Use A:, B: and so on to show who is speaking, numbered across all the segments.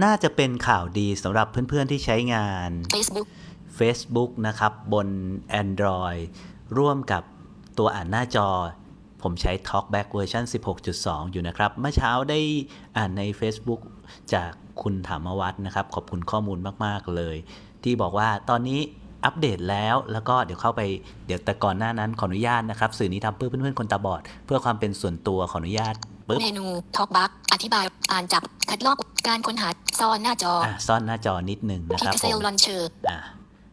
A: น่าจะเป็นข่าวดีสำหรับเพื่อนๆที่ใช้งาน
B: Facebook
A: Facebook นะครับ บน Android ร่วมกับตัวอ่านหน้าจอ ผมใช้ TalkBack เวอร์ชัน16.2 อยู่นะครับ เมื่อเช้าได้อ่านใน Facebook จากคุณถามวัฒน์นะครับ ขอบคุณข้อมูลมากๆเลย ที่บอกว่าตอนนี้อัปเดตแล้วแล้วก็เดี๋ยวเข้าไปเดี๋ยวแต่ก่อนหน้านั้นขออนุญาตนะครับ สื่อนี้ทำเพื่อเพื่อนๆคนตาบอด เพื่อความเป็นส่วนตัวขออนุญาต ปึ๊บ
B: เมนู Talkback อธิบายอ่านจับคัดลอกการค้นหาซ่อนหน้าจอ
A: อะซ่อนหน้าจอนิดหนึ่งนะครับผ
B: Pixel
A: ม
B: Launcher
A: อะ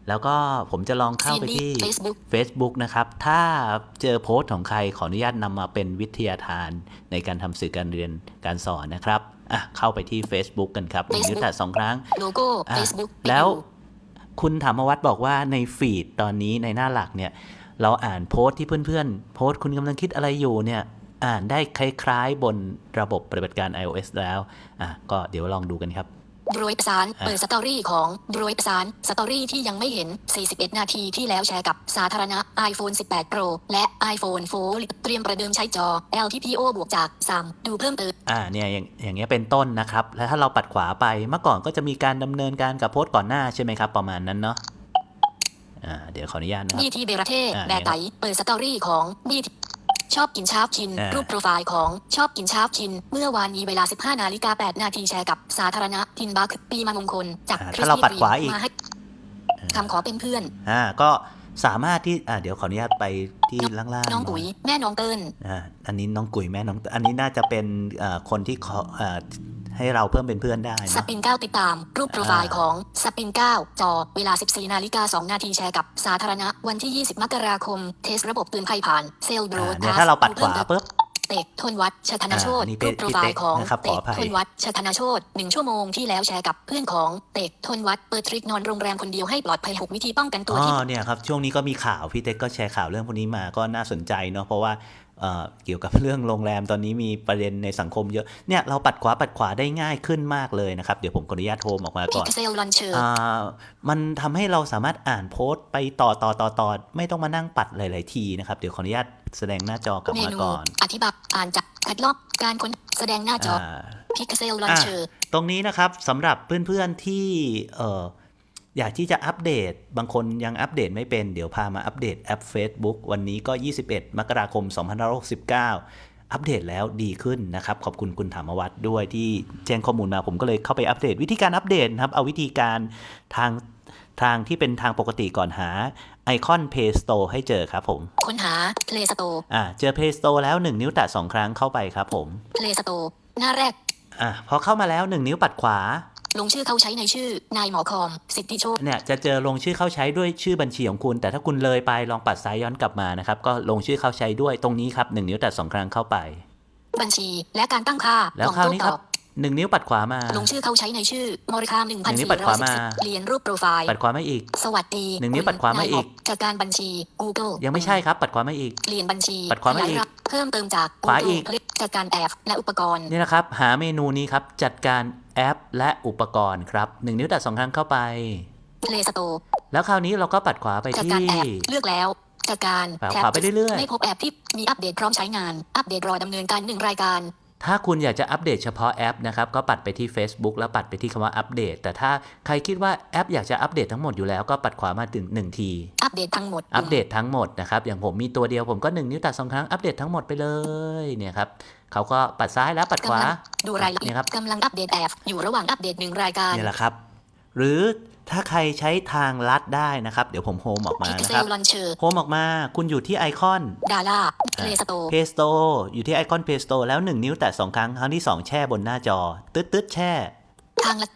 A: แล้วก็ผมจะลองเข้าไปที่
B: Cindy Facebook
A: Facebook นะครับ ถ้าเจอโพสต์ของใครขออนุญาตนำมาเป็นวิทยาทานในการทำสื่อการเรียนการสอนนะครับอะเข้าไปที่ Facebook กันครับหนึ่ง
B: Facebook
A: ยุทธศาสตร์สองครั้ง
B: โลโก้
A: อะ
B: Facebook
A: แล้ว
B: เมนู
A: คุณธรรมวัฒน์บอกว่าในฟีดตอนนี้ในหน้าหลักเนี่ย เราอ่านโพสต์ที่เพื่อนๆ โพสต์คุณกำลังคิดอะไรอยู่เนี่ย อ่านได้คล้ายๆ บนระบบปฏิบัติการ iOS แล้วอะก็เดี๋ยวลองดูกันครับ
B: บรวยประสาน
A: อะ
B: เปิดสตอรี่ของบรวยประสานสตอรี่ที่ยังไม่เห็น 41 นาทีที่แล้วแชร์กับสาธารณะ iPhone 18 Pro และ iPhone 4 เตรียมประเดิมใช้จอ LTPO บวกจาก 3 ดูเพิ่มเติม
A: อ่าเนี่ยอย่างอย่างเงี้ยเป็นต้นนะครับ แล้วถ้าเราปัดขวาไปเมื่อก่อนก็จะมีการดำเนินการกับโพสต์ก่อนหน้าใช่ไหมครับ ประมาณนั้นเนาะอ่าเดี๋ยวขออนุญาตนะครับ
B: บีทีเบราเท
A: อะ
B: แบกไตเปิดสตอรี่ของบีที ชอบกินชาบชิน
A: อะ
B: รูปโปรไฟล์ของชอบกินชาบชิน เมื่อวานนี้เวลา 15 นาฬิกา 8 นาทีแชร์กับสาธารณะทินบักปีมามงคล จาก
A: อะ
B: คริ
A: ถ้า
B: ส
A: เรา
B: ตี้
A: ปัดขวาอีก
B: มาให้คำขอเป็นเพื่อน
A: อ่าก็สามารถที่อ่าเดี๋ยวขออนุญาตไปที่ล่างๆ
B: น้องปุ๋ย แม่น้องเติ้ล
A: อ่าอันนี้น้องกุ๋ยแม่น้องอันนี้น่าจะเป็นอ่าคนที่ขออ่า ให้เราเพิ่มเป็นเพื่อนได้
B: ส
A: เนาะ
B: ปินเก้าติดตาม รูปโปรไฟล์
A: อ่า
B: ของสปินเก้าจอเวลา 14นาฬิกา2นาทีแชร์กับสาธารณะ วันที่ 20 มกราคม เทสระบบเตือนภัยผ่านเซลล์โบร
A: อ่า
B: ด
A: เนี่ยถ้าเราปัดขวาปุ๊บ
B: เตกทนวัดชธนโชต
A: อ่านี่เป็
B: รู
A: น
B: ปโปรไฟล์ของ
A: พี่เต็กนะครับ
B: เต
A: ขอกอภัย
B: ทนวัดชธนโชตหนึ่งชั่วโมงที่แล้วแชร์กับเพื่อนของเตกทนวัดเปิดทริกนอนโรงแรมคนเดียวให้ปลอดภัยหกวิธีป้องกันตัว
A: อ๋
B: ที่
A: อเนี่ยครับช่วงนี้ก็มีข่าวพี่เต็กก็แชร์ข่าวเรื่องพวกนี้มาก็น่าสนใจเนาะเพราะว่า เอ่อเกี่ยวกับเรื่องโรงแรมตอนนี้มีประเด็นในสังคมเยอะเนี่ยเราปัดขวาปัดขวาได้ง่ายขึ้นมากเลยนะครับ เดี๋ยวผมขออนุญาตโทรออกมา
B: พิ
A: ก่อน
B: กเซลลอนเชอร์
A: อ่ามันทำให้เราสามารถอ่านโพสต์ไปต่อต่อต่อต่อไม่ต้องมานั่งปัดหลาย ๆ ทีนะครับ เดี๋ยวขออนุญาตแสดงหน้าจอกลับ
B: เม
A: มา
B: นู
A: ก่อน
B: อธิบายอ่านจากคัดลอกการค้นแสดงหน้าจอ
A: อ่า
B: พิกเซลลอนเชอร์
A: ตรงนี้นะครับสำหรับเพื่อน ๆ ที่เอ่อ อยากที่จะอัปเดต บางคนยังอัปเดตไม่เป็น เดี๋ยวพามาอัปเดตแอป Facebook วันนี้ก็ 21 มกราคม 2569 อัปเดตแล้วดีขึ้นนะครับ ขอบคุณคุณถามวัตรด้วยที่แจ้งข้อมูลมาผมก็เลยเข้าไปอัปเดต วิธีการอัปเดตนะครับ เอาวิธีการทางทางที่เป็นทางปกติก่อนหาไอคอน Play Store ให้เจอครับผม
B: ค้นหา Play Store
A: อ่าเจอ Play Store แล้ว 1 นิ้วแตะ2ครั้งเข้าไปครับผม
B: Play Store หน้าแรก
A: อ่าพอเข้ามาแล้ว 1 นิ้วปัดขวา
B: ลงชื่อเขาใช้ในชื่อนายหมอคอมสิทธิโชค
A: เนี่ยจะเจอลงชื่อเข้าใช้ด้วยชื่อบัญชีของคุณ แต่ถ้าคุณเลยไปลองปัดซ้ายย้อนกลับมานะครับก็ลงชื่อเข้าใช้ด้วยตรงนี้ครับหนึ่งนิ้วแตะสองครั้งเข้าไป
B: บัญชีและการตั้งค่า
A: แล้ว
B: กล่อง
A: คราว
B: โต้
A: นี้
B: ต
A: ครั
B: อ
A: บบ หนึ่งนิ้วปัดขวามา
B: ลงชื่อเขาใช้ในชื่อมริคามหนึ่ง
A: ห
B: พัน
A: นึ่งนิ้
B: สี่
A: วปัดข
B: ร้อ
A: วาย
B: สิบ
A: มา
B: เรียนรูปโปรไฟล์
A: ปัดขวามาอีก
B: สวัสดี
A: หนึ่งนิ้ว
B: คุณ
A: ปัดขวามาอีก
B: นยจากการบัญชี Google
A: ยังไม่ใช่ครับ ปัดขวามาอีก
B: เปลี่ยนบัญชี
A: ปัดขวามาอีก
B: ขยยรับเพิ่มเติมจาก
A: ขวา
B: Google
A: อีก
B: คลิกจากการแอบและอุปกรณ์
A: นี่นะครับ หาเมนูนี้ครับ จัดการแอปและอุปกรณ์ครับหนึ่งนิ้วแตะสองครั้งเข้าไป
B: Play Store
A: แล้วคราวนี้เราก็ปัดขวาไป
B: จาก
A: ที่
B: การแอบเลือกแล้วจากการ
A: ขวา
B: แท็บ
A: ขวาไปเรื่อยๆ
B: ไม่พบแอปที่มีอัปเดตพร้อมใช้งาน อัปเดตรอดำเนินการหนึ่งรายการ
A: ถ้าคุณอยากจะอัปเดตเฉพาะแอปนะครับก็ปัดไปที่ Facebook แล้วปัดไปที่คำว่าอัปเดต แต่ถ้าใครคิดว่าแอปอยากจะอัปเดตทั้งหมดอยู่แล้วก็ปัดขวามาถึงหนึ่งที
B: อัปเดตทั้งหมด
A: อัปเดตทั้งหมดนะครับอย่างผมมีตัวเดียวผมก็1นิ้วแตัดสองครั้งอัปเดตทั้งหมดไปเลยเนี่ยครับเขาก็ปัดซ้ายแล้วปัดขวา
B: กำลังดูรายละเอี
A: เนี่ยยครับ
B: ดกำลังอัปเดตแอปอยู่ระหว่างอัปเดตหนึ่งรายการ
A: เนี่ยแหละครับ หรือถ้าใครใช้ทางลัดได้นะครับ เดี๋ยวผมโฮมออกมา
B: พิก
A: นะ
B: เซ
A: ครั
B: ล
A: บ
B: ลอนเชอร์
A: โฮมออกมา คุณอยู่ที่ไอคอน
B: ดาร่าเพลสโต
A: Play Store อยู่ที่ไอคอน Play Store แล้ว 1 นิ้วแตะสองครั้ง ครั้งที่ 2 แช่บนหน้าจอ ตึ๊ดตึ๊ดแช่
B: ทางละ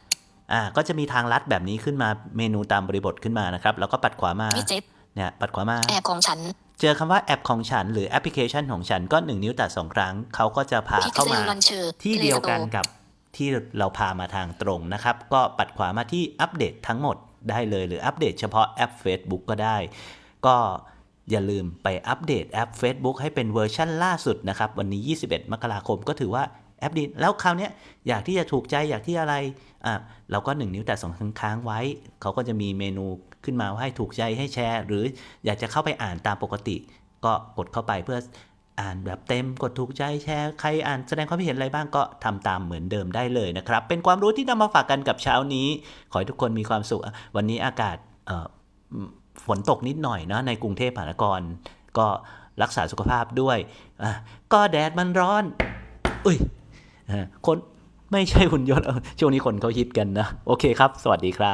A: อ่าก็จะมีทางลัดแบบนี้ขึ้นมาเมนูตามบริบทขึ้นมานะครับ แล้วก็ปัดขวามา
B: วิเจ็ต
A: เนี่ยปัดขวามา
B: แอปของฉัน
A: เจอคำว่าแอปของฉัน หรือแอปพลิเคชันของฉันก็ 1 นิ้วแตะสองครั้งเขาก็จะพา
B: พิก
A: เข้า
B: เซล
A: มา
B: ลอนเชอร์
A: ที่เดียวกันกับ ที่เราพามาทางตรงนะครับ ก็ปัดขวามาที่อัปเดตทั้งหมดได้เลย หรืออัปเดตเฉพาะแอป Facebook ก็ได้ ก็อย่าลืมไปอัปเดตแอป Facebook ให้เป็นเวอร์ชั่นล่าสุดนะครับ วันนี้ 21 มกราคมก็ถือว่าแอปดีแล้วคราวนี้อยากที่จะถูกใจอยากที่อะไรอะเราก็ 1 นิ้วแต่สองครั้งค้างไว้ เขาก็จะมีเมนูขึ้นมาให้ถูกใจให้แชร์ หรืออยากจะเข้าไปอ่านตามปกติ ก็กดเข้าไปเพื่อ อ่านแบบเต็มกดถูกใจแชร์ใครอ่านแสดงความคิดเห็นอะไรบ้างก็ทำตามเหมือนเดิมได้เลยนะครับ เป็นความรู้ที่นำมาฝากกันกับเช้านี้ ขอให้ทุกคนมีความสุข วันนี้อากาศฝนตกนิดหน่อยเนาะในกรุงเทพมหานครก็รักษาสุขภาพด้วย ก็แดดมันร้อน อุ้ยคนไม่ใช่หุ่นยนต์ช่วงนี้คนเขาฮิตกันนะ โอเคครับ สวัสดีครับ